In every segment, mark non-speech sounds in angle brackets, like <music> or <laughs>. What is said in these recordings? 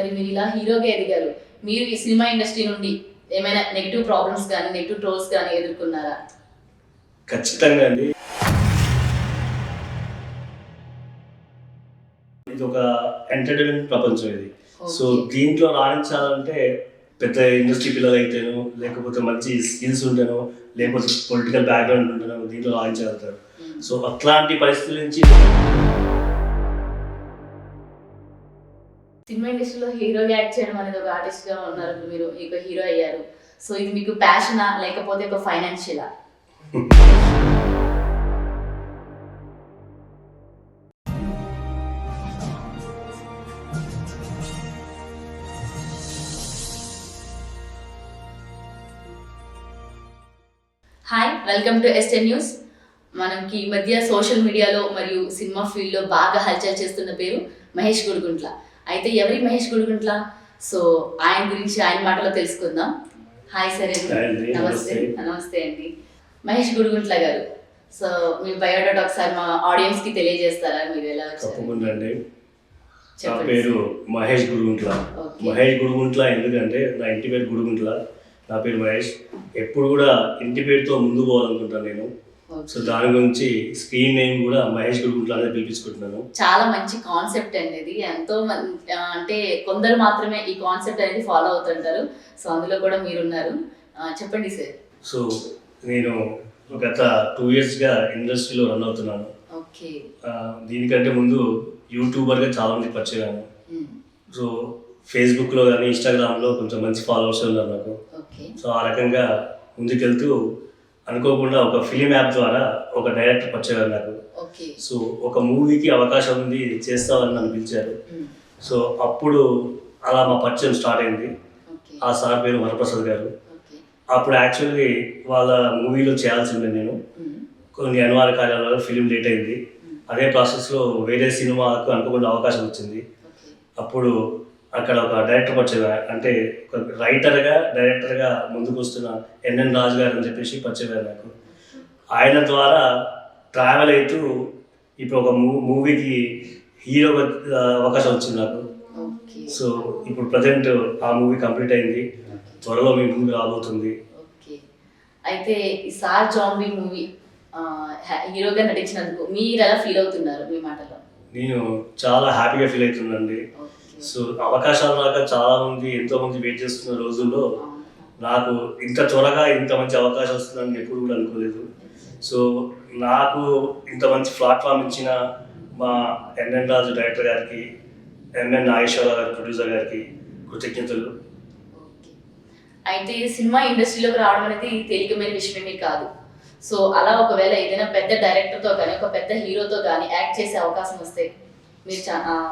మరి మీరు ఇలా హీరోగా ఎదిగారు. మీరు ఈ సినిమా ఇండస్ట్రీ నుండి ఏమైనా నెగిటివ్ ప్రాబ్లమ్స్ కానీ నెగిటివ్ ట్రోల్స్ కానీ ఎదుర్కొన్నారా? ఖచ్చితంగా అండి. ఇది ఒక ఎంటర్టైన్మెంట్ ప్రపంచం ఇది. సో. దీంట్లో రాణించాలంటే పెద్ద ఇండస్ట్రీ పిల్లలు అయితేనో లేకపోతే మంచి స్కిల్స్ ఉంటేనో లేకపోతే పొలిటికల్ బ్యాక్గ్రౌండ్ ఉంటేనో దీంట్లో రాణించగలుగుతారు మ్మ్. సో అట్లాంటి పరిస్థితుల నుంచి సినిమా ఇండస్ట్రీలో హీరోగా యాక్ట్ చేయడం అనేది ఒక ఆర్టిస్ట్గా ఉన్నారు మీరు ఒక హీరో అయ్యారు. సో ఇది మీకు ప్యాషనా లేకపోతే ఒక ఫైనాన్షియలా? హాయ్ వెల్కమ్ టు ఎస్టెన్ న్యూస్ మనకి ఈ మధ్య సోషల్ మీడియాలో మరియు సినిమా ఫీల్డ్లో బాగా హల్చల్ చేస్తున్న పేరు మహేష్ గుడిగుంట్ల. అయితే ఎవరి మహేష్ గుడిగుంట్ల? సో ఆయన గురించి ఆయన మాటలో తెలుసుకుందాం. హాయ్ సరే నమస్తే. నమస్తే. అండి. మహేష్ గుడిగుంట్ల గారు. సో మీ బయోడేటా ఒకసారి మా ఆడియన్స్కి తెలియజేస్తారా? మీరు ఎలా తప్పకుండా అండి. నా చెప్పండి. పేరు మహేష్ గురుగుంట్ల Okay. మహేష్ గురుగుంట్ల ఎందుకంటే నా ఇంటి పేరు గురుగుంట్ల నా పేరు మహేష్. ఎప్పుడు కూడా ఇంటి పేరుతో ముందు పోవాలనుకుంటాను నేను. సో దాని గురించి స్క్రీన్ నేమ్ కూడా మహేష్ గురుగుంట్ల పిలిపించుకుంటున్నాను. చాలా మంచి కాన్సెప్ట్ అండి ఇది. ఎంతో అంటే కొందరు మాత్రమే ఈ కాన్సెప్ట్ అనేది ఫాలో అవుతుంటారు. సో అందులో కూడా మీరున్నారు. చెప్పండి సార్. సో నేను గత టూ ఇయర్స్గా ఇండస్ట్రీలో రన్ అవుతున్నాను. ఓకే. దీనికంటే ముందు యూట్యూబర్గా చాలా మంది పరిచయాను. సో ఫేస్బుక్లో కానీ ఇన్స్టాగ్రామ్లో కొంచెం మంచి ఫాలోవర్స్ ఉన్నారు నాకు. సో ఆ రకంగా ముందుకెళ్తూ అనుకోకుండా ఒక ఫిలిం యాప్ ద్వారా ఒక డైరెక్టర్ వచ్చారు నాకు. సో ఒక మూవీకి అవకాశం ఉంది చేస్తామని నన్ను పిలిచారు మ్మ్. సో అప్పుడు అలా మా పరిచయం స్టార్ట్ అయింది. ఆ సార్ పేరు వరప్రసాద్ గారు. అప్పుడు యాక్చువల్లీ వాళ్ళ మూవీలో చేయాల్సిందే నేను. కొన్ని అనివార్య కార్యాల వల్ల ఫిలిం లేట్ అయింది. అదే ప్రాసెస్లో వేరే సినిమాకు అనుకోకుండా అవకాశం వచ్చింది. అప్పుడు అక్కడ ఒక డైరెక్టర్ పరిచయం అంటే ఒక రైటర్గా డైరెక్టర్గా ముందుకు వస్తున్న ఎన్ఎన్ రాజు గారు అని చెప్పేసి పరిచయం అయ్యారు నాకు. ఆయన ద్వారా ట్రావెల్ అవుతూ ఇప్పుడు ఒక మూ మూవీకి హీరోగా ఆ, అవకాశం వచ్చింది నాకు. సో ఇప్పుడు ప్రజెంట్ ఆ మూవీ కంప్లీట్ అయింది. త్వరలో మీ ముందు రాబోతుంది. ఓకే అయితే ఈ సార్ జాంబీ మూవీ హీరోగా నటించినందుకు మీరు ఎలా ఫీల్ అవుతున్నారు మీ మాటలో? నేను చాలా హ్యాపీగా ఫీల్ ఓకే సో అవకాశాలు రాక చాలా మంది ఎంతో మంది వెయిట్ చేస్తున్న రోజుల్లో నాకు ఇంత త్వరగా ఇంత మంచి అవకాశం వస్తుందని ఎప్పుడు కూడా అనుకోలేదు. సో నాకు ఇంత మంచి ప్లాట్ఫామ్ ఇచ్చిన మా ఎన్ఎన్ రాజు డైరెక్టర్ గారికి ఎంఎన్ నాగేశ్వరరావు గారి ప్రొడ్యూసర్ గారికి కృతజ్ఞతలు. అయితే సినిమా ఇండస్ట్రీలోకి రావడం అనేది తేలికమైన విషయమే కాదు. సో అలా ఒకవేళ ఏదైనా పెద్ద డైరెక్టర్తో కానీ ఒక పెద్ద హీరోతో కానీ యాక్ట్ చేసే అవకాశం వస్తే మీరు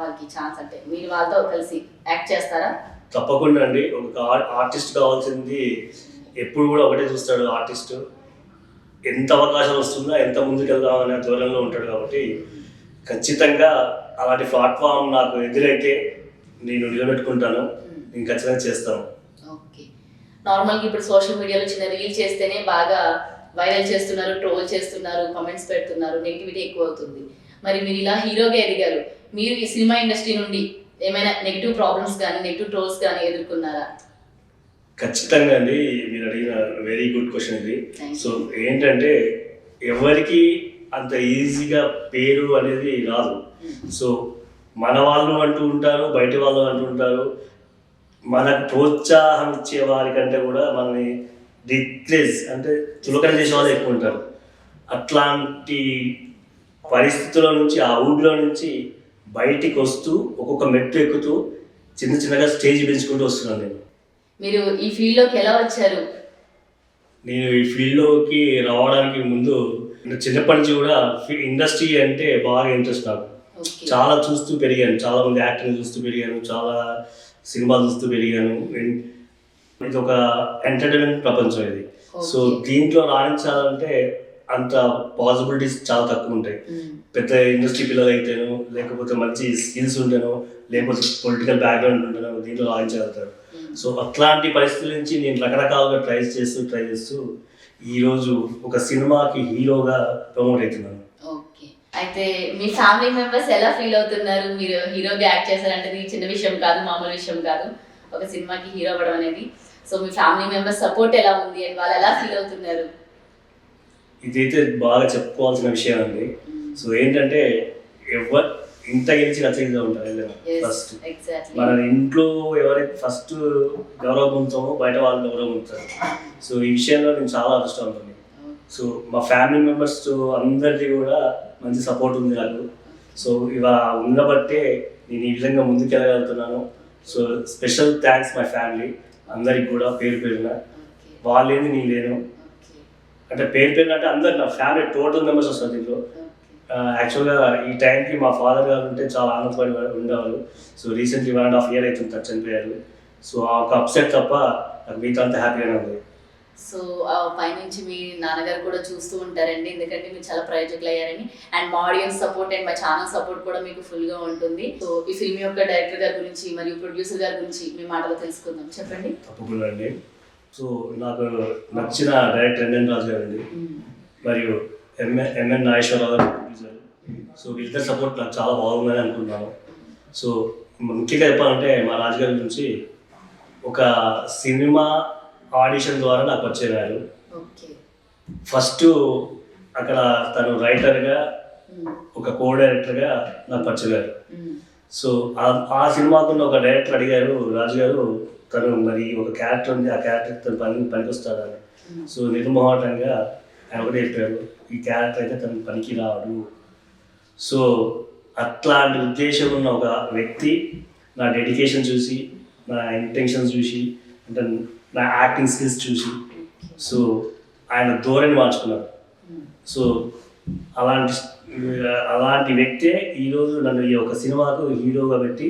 వాళ్ళకి ఛాన్స్ అంటే మీరు వాళ్ళతో కలిసి యాక్ట్ చేస్తారా? తప్పకుండా అండి. ఒక ఆర్టిస్ట్ కావాల్సింది ఎప్పుడు కూడా ఒకటే చూస్తాడు ఆర్టిస్ట్ ఎంత అవకాశం వస్తుందో ఎంత ముందుకెళ్దాం అనే ధోరణిలో ఉంటాడు కాబట్టి ఖచ్చితంగా అలాంటి ప్లాట్ఫామ్ నాకు ఎదురైతే నేను నిలబెట్టుకుంటాను. నేను ఖచ్చితంగా చేస్తాను. ఓకే నార్మల్గా ఇప్పుడు సోషల్ మీడియాలో చిన్న రీల్ చేస్తేనే బాగా వైరల్ చేస్తున్నారు ట్రోల్ చేస్తున్నారు కామెంట్స్ పెడుతున్నారు నెగిటివిటీ ఎక్కువ అవుతుంది. మరి మీరు ఇలా హీరోగా ఎదిగారు. మీరు ఈ సినిమా ఇండస్ట్రీ నుండి ఏమైనా నెగిటివ్ ప్రాబ్లమ్స్ కానీ నెగిటివ్ ట్రోల్స్ కానీ ఎదుర్కొన్నారా? ఖచ్చితంగా అండి. మీరు అడిగిన వెరీ గుడ్ క్వశ్చన్ ఇది. సో ఏంటంటే ఎవరికి అంత ఈజీగా పేరు అనేది రాదు. సో మన వాళ్ళు అంటూ ఉంటారు బయట వాళ్ళు అంటూ ఉంటారు. మనకు ప్రోత్సాహం ఇచ్చే వారికంటే కూడా మనని డిక్రేజ్ అంటే చులకన చేసే వాళ్ళు ఎక్కువ ఉంటారు. అట్లాంటి పరిస్థితుల నుంచి ఆ ఊబిలో నుంచి బయటికి వస్తూ ఒక్కొక్క మెట్టు ఎక్కుతూ చిన్న చిన్నగా స్టేజ్ పెంచుకుంటూ వస్తున్నాను నేను. మీరు ఈ ఫీల్డ్లోకి ఎలా వచ్చారు? నేను ఈ ఫీల్డ్లోకి రావడానికి ముందు నేను చిన్నప్పటి నుంచి కూడా ఇండస్ట్రీ అంటే బాగా ఇంట్రెస్ట్ నాకు. చాలా చూస్తూ పెరిగాను. చాలా మంది యాక్టర్ని చూస్తూ పెరిగాను. చాలా సినిమాలు చూస్తూ పెరిగాను. ఇది ఒక ఎంటర్టైన్మెంట్ ప్రపంచం ఇది. సో. దీంట్లో రాణించాలంటే అంత పాసిబిలిటీస్ చాలా తక్కువ ఉంటాయి. పెద్ద ఇండస్ట్రీ పిల్లలు అయితేనో లేకపోతే మంచి స్కిల్స్ ఉంటేనో లేకపోతే పొలిటికల్ బ్యాక్గ్రౌండ్ ఉంటేనో దీంట్లో రాణించగలుగుతారు. సో అట్లాంటి పరిస్థితుల నుంచి నేను రకరకాలుగా ట్రై చేస్తూ ట్రై చేస్తూ ఈరోజు ఒక సినిమాకి హీరోగా ప్రమోట్ అవుతున్నాను. అయితే మీ ఫ్యామిలీ మెంబర్స్ ఎలా ఫీల్ అవుతున్నారు? మీరు హీరోగా యాక్ట్ చేశారంటే చిన్న విషయం కాదు మామూలు విషయం కాదు. ఒక సినిమాకి హీరో అవ్వడం అనేది. సో మీ ఫ్యామిలీ మెంబర్స్ సపోర్ట్ ఎలా ఉంది? అండ్ వాళ్ళు ఎలా ఫీల్ అవుతున్నారు? ఇదైతే బాగా చెప్పుకోవాల్సిన విషయం అండి. సో ఏంటంటే ఎవరు ఇంత గెలిచి రచయిత ఉంటారు ఫస్ట్ మన ఇంట్లో ఎవరైతే ఫస్ట్ గౌరవం పొందుతామో బయట వాళ్ళు గౌరవం పొందుతారు సో ఈ విషయంలో నేను చాలా అదృష్టం ఉంటుంది సో మా ఫ్యామిలీ మెంబర్స్ అందరికీ కూడా మంచి సపోర్ట్ ఉంది నాకు. సో ఇవా ఉండబట్టే నేను ఈ విధంగా ముందుకెళ్ళగలుగుతున్నాను. So special thanks my family అందరికి కూడా పేరు పేరున. వాళ్ళేంది నేను లేను అంటే పేరు పేరున అంటే అందరు నా ఫ్యామిలీ టోటల్ మెంబర్స్ వస్తారు దీంట్లో. యాక్చువల్గా ఈ టైంకి మా ఫాదర్ గారు ఉంటే చాలా ఆనందపడి ఉండేవారు so recently one and half year అవుతుంది తను చనిపోయారు. సో ఆ ఒక అప్సెట్ తప్ప మిగతా అంతా హ్యాపీగానే ఉంది. సో పైనుంచి మీ నాన్నగారు కూడా చూస్తూ ఉంటారండి. ఎందుకంటే మీరు చాలా ప్రయోజకులు అయ్యారని అండ్ మా ఆడియన్స్ సపోర్ట్ అండ్ మా ఛానల్ సపోర్ట్ కూడా మీకు full గా ఉంటుంది. సో ఈ ఫిల్మ్ యొక్క డైరెక్టర్ గారి గురించి మరియు ప్రొడ్యూసర్ గారి గురించి మీ మాటలో తెలుసుకుందాం. చెప్పండి. తప్పకుండా అండి. సో నాకు నచ్చిన డైరెక్టర్ ఎంఎన్ రాజు గారు అండి మరియు ఎంఎన్ ఎంఎన్ నాగేశ్వరరావు గారు ప్రొడ్యూసర్ సో వీళ్ళిద్దరి సపోర్ట్ నాకు చాలా బాగుందని అనుకుంటున్నాను. సో ముఖ్యంగా చెప్పాలంటే మా రాజుగారి గురించి ఒక సినిమా ఆడిషన్ ద్వారా నాకు వచ్చేవారు ఫస్ట్ అక్కడ తను రైటర్గా ఒక కో డైరెక్టర్గా నాకు పరిచయారు సో ఆ- ఆ సినిమాకున్న ఒక డైరెక్టర్ అడిగారు రాజు గారు తను మరి ఒక క్యారెక్టర్ ఉంది ఆ క్యారెక్టర్ తను పని పనికొస్తాడని సో నిర్మోహటంగా ఆయన ఒకటే చెప్పారు ఈ క్యారెక్టర్ అయితే తనకి పనికి రాడు. సో అట్లాంటి ఉద్దేశం ఉన్న ఒక వ్యక్తి నా డెడికేషన్ చూసి నా ఇంటెన్షన్ చూసి అంటే నా యాక్టింగ్ స్కిల్స్ చూసి సో ఆయన ధోరణి మార్చుకున్నారు సో అలాంటి అలాంటి వ్యక్తే ఈరోజు నన్ను ఈ ఒక సినిమాకు హీరోగా పెట్టి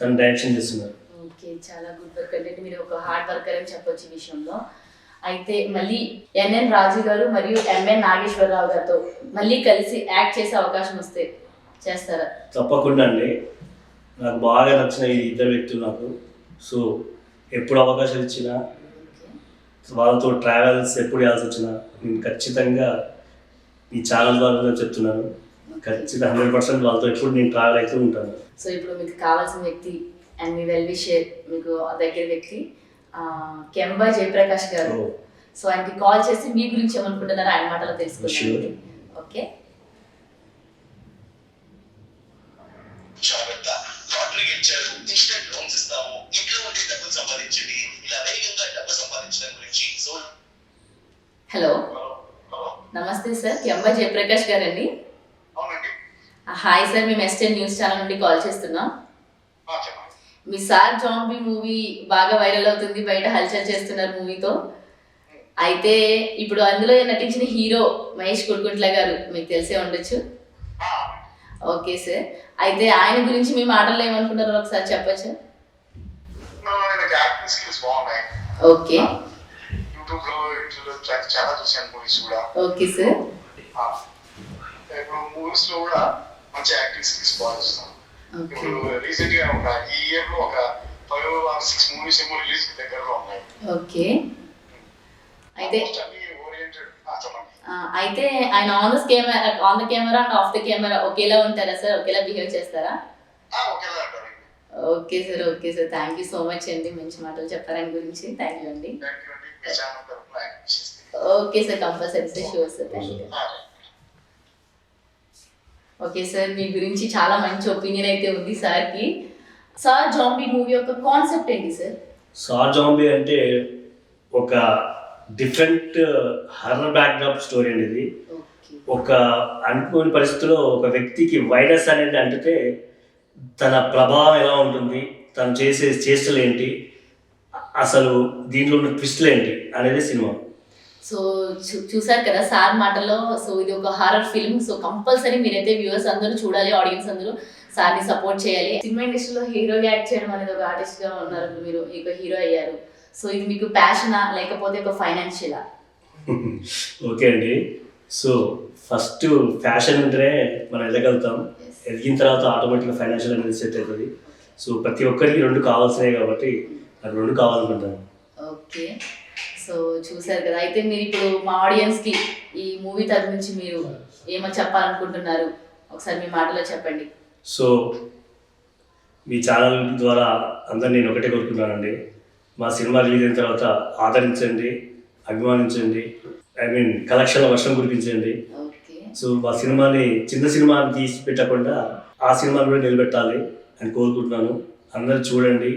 తను డైరెక్షన్ చేస్తున్నారు. ఓకే చాలా గుడ్ వర్క్ అంటే మీరు ఒక హార్డ్ వర్కర్ అని చెప్పొచ్చు ఈ విషయంలో. అయితే మళ్ళీ ఎన్ఎన్ రాజు గారు మరియు ఎంఎన్ నాగేశ్వరరావు గారితో మళ్ళీ కలిసి యాక్ట్ చేసే అవకాశం వస్తే చేస్తారా? తప్పకుండా అండి. నాకు బాగా నచ్చిన ఈ ఇద్దరు వ్యక్తులు నాకు. సో ఎప్పుడు అవకాశం ఇచ్చినా వాళ్ళతో ట్రావెల్స్ ఎప్పుడు వేయాల్సి వచ్చినా నేను ఖచ్చితంగా ఈ ఛానల్ ద్వారా చెప్తున్నాను ఖచ్చితంగా హండ్రెడ్ పర్సెంట్ వాళ్ళతో ఎప్పుడు నేను ట్రావెల్ అవుతూ ఉంటాను. సో ఇప్పుడు మీకు కావాల్సిన వ్యక్తి అండ్ మీ వెల్ విషర్ మీకు దగ్గర వ్యక్తి ఆ, కెంబా జయప్రకాష్ గారు. సో ఆయనకి కాల్ చేసి మీ గురించి ఏమనుకుంటున్నారో ఆయన మాటలో Sure. ఓకే? జాగ్రత్త లాటరీకి ఇచ్చారు. ఇన్స్టెంట్ లోన్స్ ఇస్తాము. ఇంట్లో ఉండి డబ్బులు సంపాదించండి. ఇలా వేగంగా డబ్బు సంపాదించడం గురించి. సో హలో నమస్తే సార్ కెంబా జయప్రకాష్ గారండి. హాయ్ సార్ మేము ఎస్టెన్ న్యూస్ ఛానల్ నుండి కాల్ చేస్తున్నాం. మీ సార్ జాంబీ మూవీ బాగా వైరల్ అవుతుంది బయట హల్చల్ చేస్తున్నారు మూవీతో. అయితే ఇప్పుడు అందులో నటించిన హీరో మహేష్ కుడుకుంట్ల గారు మీకు తెలిసే ఉండొచ్చు. Okay sir. అయితే ఆయన గురించి మీ మాటల్లో ఏమనుకున్నారో ఒకసారి చెప్పచ్చా? ఓకే. యూట్యూబ్లో ఇంట్లో చాలా చూశాను మూవీస్ కూడా. ఓకే సార్ ఇప్పుడు మూవీస్లో కూడా మంచి యాక్టింగ్ స్కిల్స్ బాగా చూస్తాను ఇప్పుడు రీసెంట్గా ఒక ఈ ఇయర్లో ఒక ఫైవ్ ఆర్ సిక్స్ మూవీస్ ఏమో రిలీజ్ దగ్గరలో ఉన్నాయి. ఓకే అయితే అయితే ఆయన on the camera on the camera and off the camera ఒకేలా ఉంటారా సార్ ఒకేలా బిహేవ్ చేస్తారా? Okay sir okay sir thank you so much అండి. మంచి మాటలు చెప్పారు ఆయన గురించి థ్యాంక్ యూ అండి. చేస్తే okay sir compulsory sir sure sir thank you ఆ, ఓకే సార్ మీ గురించి చాలా మంచి ఒపీనియన్ అయితే ఉంది సార్కి. సార్ జాంబీ మూవీ యొక్క కాన్సెప్ట్ ఏంటి సార్ సార్ జాంబీ అంటే ఒక different horror backdrop story okay ఒక అనుకోని పరిస్థితిలో ఒక వ్యక్తికి వైరస్ అనేది అంటితే తన ప్రభావం ఎలా ఉంటుంది తను చేసే చేష్టలు ఏంటి అసలు దీంట్లో ఉన్న ట్విస్టులు ఏంటి అనేది సినిమా. సో చూసారు కదా సార్ మాటలో సో ఇది ఒక హారర్ ఫిల్మ్ సో కంపల్సరీ మీరైతే వ్యూవర్స్ అందరూ చూడాలి ఆడియన్స్ అందరూ సార్ని సపోర్ట్ చేయాలి. సినిమా ఇండస్ట్రీలో హీరోగా యాక్ట్ చేయడం అనేది ఒక ఆర్టిస్ట్గా ఉన్నారు మీరు ఒక హీరో అయ్యారు. సో ఇది మీకు ప్యాషనా లేకపోతే ఒక ఫైనాన్షియలా <laughs> ఓకే అండి. సో ఫస్ట్ ఫ్యాషన్ ఉంటేనే మనం ఎదగలుగుతాం ఎదిగిన తర్వాత ఆటోమేటిక్గా ఫైనాన్షియల్ అనేది సెట్ అవుతుంది. సో ప్రతి ఒక్కరికి రెండు కావాల్సినాయి కాబట్టి రెండు కావాలనుకుంటాను. ఓకే. సో చూసారు కదా. అయితే మీరు ఇప్పుడు మా ఆడియన్స్కి ఈ మూవీ తరఫు నుంచి మీరు ఏమో చెప్పాలనుకుంటున్నారు? ఒకసారి మీ మాటలో చెప్పండి. సో మీ ఛానల్ ద్వారా అందరు నేను ఒకటే కోరుకున్నానండి మా సినిమా రిలీజ్ అయిన తర్వాత ఆదరించండి అభిమానించండి ఐ మీన్ కలెక్షన్ల వర్షం కురిపించండి. సో మా సినిమాని చిన్న సినిమాని తీసి పెట్టకుండా ఆ సినిమాని కూడా నిలబెట్టాలి అని కోరుకుంటున్నాను. అందరూ చూడండి